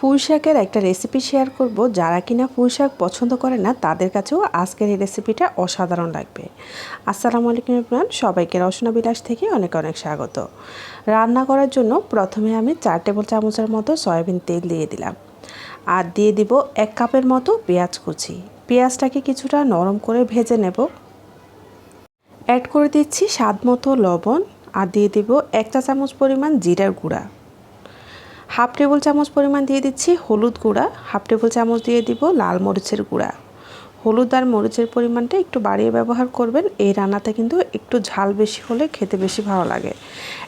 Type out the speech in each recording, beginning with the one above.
পুঁই শাকের একটা রেসিপি শেয়ার করব। যারা কিনা পুঁই শাক পছন্দ করে না, তাদের কাছেও আজকের এই রেসিপিটা অসাধারণ লাগবে। আসসালামু আলাইকুম ইমরান সবাইকে রসনা বিলাস থেকে অনেক অনেক স্বাগত। রান্না করার জন্য প্রথমে আমি চার টেবিল চামচের মতো সয়াবিন তেল দিয়ে দিলাম। আর দিয়ে দিব এক কাপের মতো পেঁয়াজ কুচি। পেঁয়াজটাকে কিছুটা নরম করে ভেজে নেব। অ্যাড করে দিচ্ছি স্বাদ মতো লবণ। আর দিয়ে দিব এক চা চামচ পরিমাণ জিরার গুঁড়া। হাফ টেবিল চামচ পরিমাণ দিয়ে দিচ্ছি হলুদ গুঁড়া, হাফ টেবিল চামচ দিয়ে দিব লাল মরিচের গুঁড়া। হলুদ আর মরিচের পরিমাণটা একটু বাড়িয়ে ব্যবহার করবেন, এই রান্নাতে কিন্তু একটু ঝাল বেশি হলে খেতে বেশি ভালো লাগে।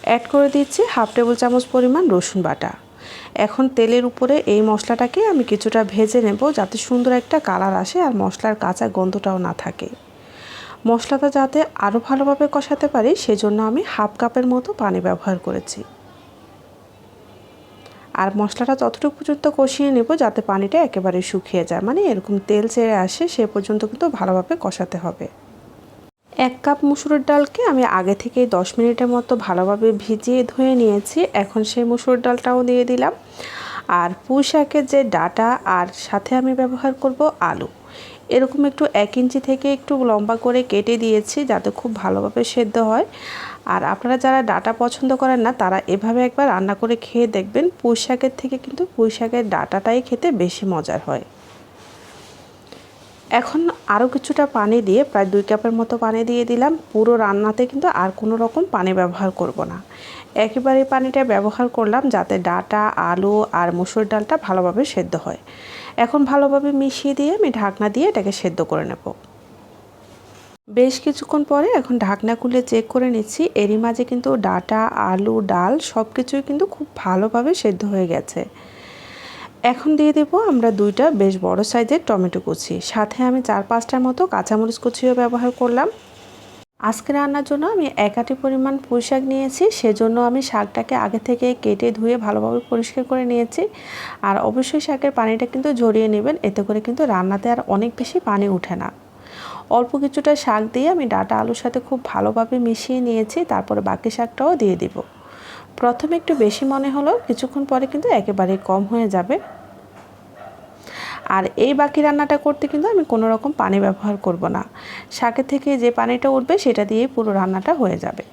অ্যাড করে দিচ্ছি হাফ টেবিল চামচ পরিমাণ রসুন বাটা। এখন তেলের উপরে এই মশলাটাকে আমি কিছুটা ভেজে নেব যাতে সুন্দর একটা কালার আসে আর মশলার কাঁচা গন্ধটাও না থাকে। মশলাটা যাতে আরও ভালোভাবে কষাতে পারি, সেজন্য আমি হাফ কাপের মতো পানি ব্যবহার করেছি। আর মশলাটা ততটুকু পর্যন্ত কষিয়ে নেব যাতে পানিটা একেবারে শুকিয়ে যায়। মানে এরকম তেল ছেড়ে আসে, সে পর্যন্ত কিন্তু ভালোভাবে কষাতে হবে। এক কাপ মুসুরের ডালকে আমি আগে থেকেই দশ মিনিটের মতো ভালোভাবে ভিজিয়ে ধুয়ে নিয়েছি। এখন সেই মুসুর ডালটাও দিয়ে দিলাম। আর পুঁই যে ডাটা, আর সাথে আমি ব্যবহার করব আলু। এরকম একটু এক ইঞ্চি থেকে একটু লম্বা করে কেটে দিয়েছি যাতে খুব ভালোভাবে সেদ্ধ হয়। আর আপনারা যারা ডাটা পছন্দ করেন না, তারা এভাবে একবার রান্না করে খেয়ে দেখবেন। পুঁই শাকের থেকে কিন্তু পুঁই শাকের ডাটাটাই খেতে বেশি মজার হয়। এখন আরও কিছুটা পানি দিয়ে, প্রায় দুই কাপের মতো পানি দিয়ে দিলাম। পুরো রান্নাতে কিন্তু আর কোনো রকম পানি ব্যবহার করব না। একেবারে পানিটা ব্যবহার করলাম যাতে ডাটা, আলু আর মুসুর ডালটা ভালোভাবে সেদ্ধ হয়। এখন ভালোভাবে মিশিয়ে দিয়ে আমি ঢাকনা দিয়ে এটাকে সেদ্ধ করে নেব। বেশ কিছুক্ষণ পরে এখন ঢাকনা খুলে চেক করে নিচ্ছি। এরই মাঝে কিন্তু ডাটা, আলু, ডাল সব কিছুই কিন্তু খুব ভালোভাবে সেদ্ধ হয়ে গেছে। এখন দিয়ে দেবো আমরা দুইটা বেশ বড় সাইজের টমেটো কুচি। সাথে আমি চার পাঁচটার মতো কাঁচামরিচ কুচিও ব্যবহার করলাম। আজকে রান্নার জন্য আমি একাটি পরিমাণ পুঁই শাক নিয়েছি, সেজন্য আমি শাকটাকে আগে থেকে কেটে ধুয়ে ভালোভাবে পরিষ্কার করে নিয়েছি। আর অবশ্যই শাকের পানিটা কিন্তু ঝরিয়ে নেবেন, এতে করে কিন্তু রান্নাতে আর অনেক বেশি পানি ওঠে না। অল্প কিছুটা শাক দিয়ে আমি ডাটা আলুর সাথে খুব ভালোভাবে মিশিয়ে নিয়েছি, তারপরে বাকি শাকটাও দিয়ে দিব। প্রথমে একটু বেশি মনে হলো কিছুক্ষণ পরে কিন্তু একেবারে কম হয়ে যাবে। আর এই বাকি রান্নাটা করতে কিন্তু আমি কোনো রকম পানি ব্যবহার করব না। শাকের থেকে যে পানিটা উঠবে সেটা দিয়ে পুরো রান্নাটা হয়ে যাবে।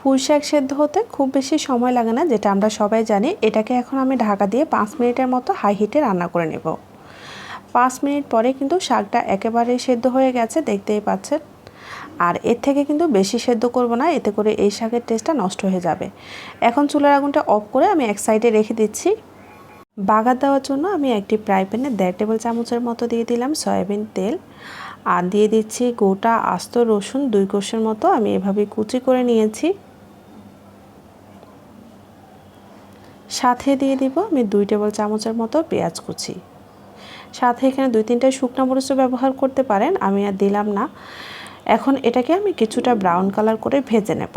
পুঁই শাক সেদ্ধ হতে খুব বেশি সময় লাগে না, যেটা আমরা সবাই জানি। এটাকে এখন আমি ঢাকা দিয়ে পাঁচ মিনিটের মতো হাই হিটে রান্না করে নেব। পাঁচ মিনিট পরে কিন্তু শাকটা একেবারেই সেদ্ধ হয়ে গেছে, দেখতেই পাচ্ছেন। আর এর থেকে কিন্তু বেশি সেদ্ধ করব না, এতে করে এই শাকের টেস্টটা নষ্ট হয়ে যাবে। এখন চুলার আগুনটা অফ করে আমি এক সাইডে রেখে দিচ্ছি। বাগার দেওয়ার জন্য আমি একটি ফ্রাই প্যানে দেড় টেবিল চামচের মতো দিয়ে দিলাম সয়াবিন তেল। আর দিয়ে দিচ্ছি গোটা আস্ত রসুন দুই কোষের মতো আমি এভাবে কুচি করে নিয়েছি। সাথে দিয়ে দিব আমি দুই টেবিল চামচের মতো পেঁয়াজ কুচি। সাথে এখানে দুই তিনটা শুকনো মরিচও ব্যবহার করতে পারেন, আমি আর দিলাম না। এখন এটাকে আমি কিছুটা ব্রাউন কালার করে ভেজে নেব।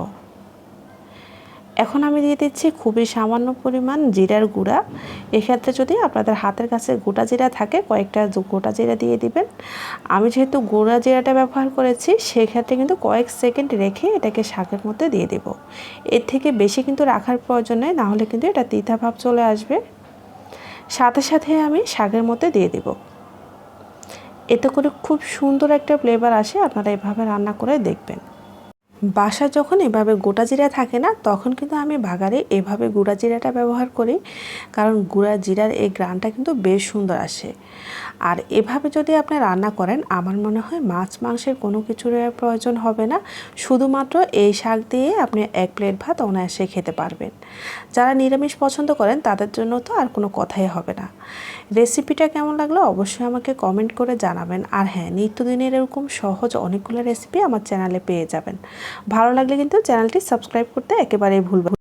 এখন আমি দিয়ে দিচ্ছি খুবই সামান্য পরিমাণ জিরার গুঁড়া। এক্ষেত্রে যদি আপনাদের হাতের কাছে গোটা জিরা থাকে, কয়েকটা গোটা জিরা দিয়ে দিবেন। আমি যেহেতু গোড়া জিরাটা ব্যবহার করেছি, সেক্ষেত্রে কিন্তু কয়েক সেকেন্ড রেখে এটাকে শাকের মধ্যে দিয়ে দেব। এর থেকে বেশি কিন্তু রাখার প্রয়োজন নেই, নাহলে কিন্তু এটা তিতা ভাব চলে আসবে। সাথে সাথে আমি শাকের মধ্যে দিয়ে দেব। এতে করে খুব সুন্দর একটা ফ্লেভার আসে, আপনারা এভাবে রান্না করে দেখবেন। বাসা যখন এভাবে গোটা জিরা থাকে না, তখন কিন্তু আমি বাগারে এভাবে গুঁড়া জিরাটা ব্যবহার করি। কারণ গুঁড়া জিরার এই গ্রানটা কিন্তু বেশ সুন্দর আসে। আর এভাবে যদি আপনি রান্না করেন, আমার মনে হয় মাছ মাংসের কোনো কিছুর প্রয়োজন হবে না। শুধুমাত্র এই শাক দিয়ে আপনি এক প্লেট ভাত অনায়াসে খেতে পারবেন। যারা নিরামিষ পছন্দ করেন, তাদের জন্য তো আর কোনো কথাই হবে না। রেসিপিটা কেমন লাগল অবশ্যই আমাকে কমেন্ট করে জানাবেন। আর হ্যাঁ নিত্যদিনের এরকম সহজ অনেকগুলো রেসিপি আমার চ্যানেলে পেয়ে যাবেন। ভালো লাগলে কিন্তু চ্যানেলটি সাবস্ক্রাইব করতে একেবারেই ভুলবেন